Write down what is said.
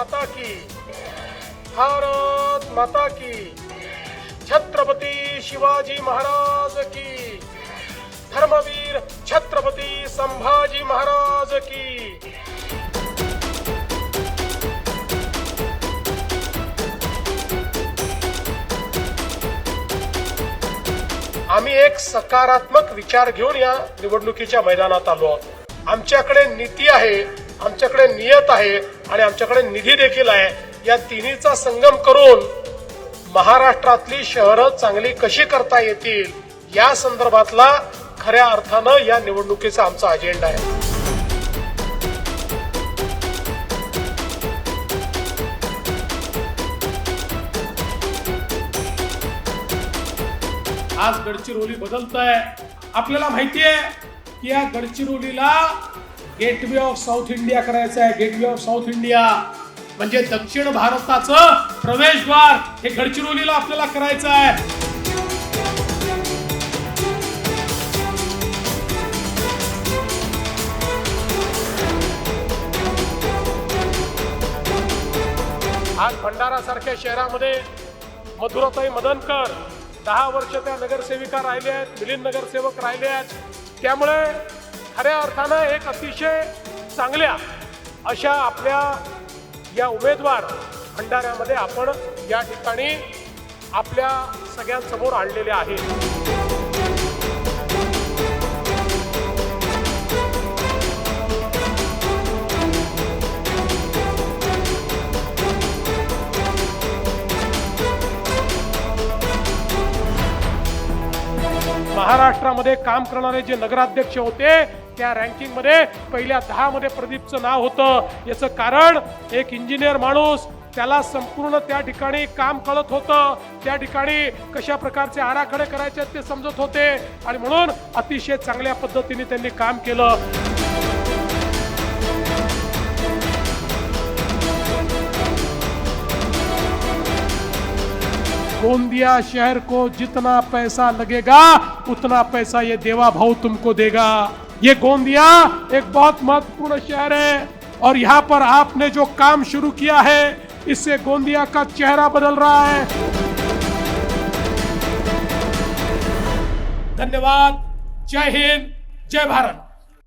माता भारत माता की। छत्रपती शिवाजी महाराज की। धर्मवीर छत्रपती संभाजी महाराज की। आम्ही एक सकारात्मक विचार घेऊन या निवडणुकीच्या मैदानात आलो आहोत. आमच्याकडे नीती आहे आमच्याकडे नियत आहे आणि आमच्याकडे निधी देखील आहे. या तिन्हीचा संगम करून महाराष्ट्रातली शहरं चांगली कशी करता येतील या संदर्भातला खऱ्या अर्थानं या निवडणुकीचा आमचा अजेंडा आहे. आज गडचिरोली बदलत आहे आपल्याला माहिती आहे की या गडचिरोलीला गेटवे ऑफ साऊथ इंडिया करायचं आहे. गेटवे ऑफ साऊथ इंडिया म्हणजे दक्षिण भारताचं प्रवेशद्वार हे गडचिरोलीला आपल्याला करायचं आहे. आज भंडारासारख्या शहरामध्ये मधुराताई मदनकर दहा वर्ष त्या नगरसेविका राहिल्या आहेत मिलिंद नगरसेवक राहिले आहेत. त्यामुळे खऱ्या अर्थानं एक अतिशय चांगल्या अशा आपल्या या उमेदवार भंडाऱ्यामध्ये आपण या ठिकाणी आपल्या सगळ्यांसमोर आणलेले आहेत महाराष्ट्रामध्ये काम करणारे जे नगराध्यक्ष होते त्या रँकिंगमध्ये पहिल्या दहा मध्ये प्रदीपचं नाव होतं. याचं कारण एक इंजिनियर माणूस त्याला संपूर्ण त्या ठिकाणी काम कळत होतं. त्या ठिकाणी कशा प्रकारचे आराखडे करायचे ते समजत होते. आणि म्हणून अतिशय चांगल्या पद्धतीने त्यांनी काम केलं. गोंदिया शहर को, जितना पैसा लगेगा, उतना पैसा ये देवा भाव तुमको देगा। ये गोंदिया एक बहुत महत्वपूर्ण शहर है और यहाँ पर आपने जो काम शुरू किया है, इससे गोंदिया का चेहरा बदल रहा है। धन्यवाद। जय हिंद, जय भारत।